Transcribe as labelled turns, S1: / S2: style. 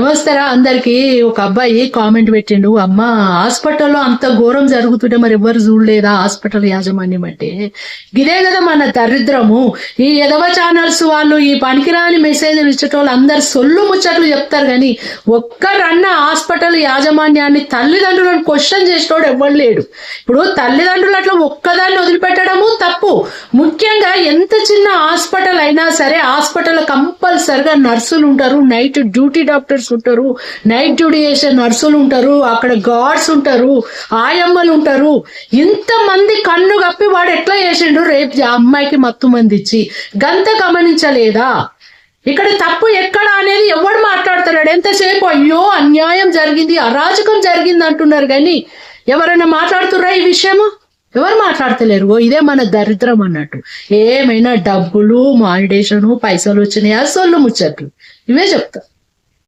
S1: నమస్తేరా అందరికి. ఒక అబ్బాయి కామెంట్ పెట్టిండు అమ్మ హాస్పిటల్లో అంత ఘోరం జరుగుతుంటే మరి ఎవ్వరు చూడలేదా హాస్పిటల్ యాజమాన్యం అంటే? ఇదే కదా మన దరిద్రము. ఈ ఎదవ ఛానల్స్ వాళ్ళు ఈ పనికిరాని మెసేజ్లు ఇచ్చేటోళ్ళు అందరు సొల్లు ముచ్చట్లు చెప్తారు కానీ ఒక్కరన్న హాస్పిటల్ యాజమాన్యాన్ని తల్లిదండ్రులను క్వశ్చన్ చేసేటోడు ఎవ్వరు లేడు. ఇప్పుడు తల్లిదండ్రులు అట్లా ఒక్కదాన్ని వదిలిపెట్టడము తప్పు. ముఖ్యంగా ఎంత చిన్న హాస్పిటల్ అయినా సరే హాస్పిటల్ కంపల్సరిగా నర్సులు ఉంటారు నైట్ డ్యూటీ డాక్టర్స్ ఉంటారు నైట్ డ్యూటీ చేసే నర్సులు ఉంటారు అక్కడ గార్డ్స్ ఉంటారు ఆయమ్మలు ఉంటారు. ఇంతమంది కన్ను కప్పి వాడు ఎట్లా చేసిండు? రేపు ఆ అమ్మాయికి మత్తు మంది ఇచ్చి గంత గమనించలేదా? ఇక్కడ తప్పు ఎక్కడ అనేది ఎవడు మాట్లాడుతున్నాడు? ఎంతసేపు అయ్యో అన్యాయం జరిగింది అరాచకం జరిగింది అంటున్నారు కానీ ఎవరైనా మాట్లాడుతుర్రా ఈ విషయము? ఎవరు మాట్లాడతలేరు? ఓ ఇదే మన దరిద్రం అన్నట్టు. ఏమైనా డబ్బులు మానిడేషను పైసలు వచ్చినాయా? సొల్లు ముచ్చట్లు. ఇవే చెప్తా.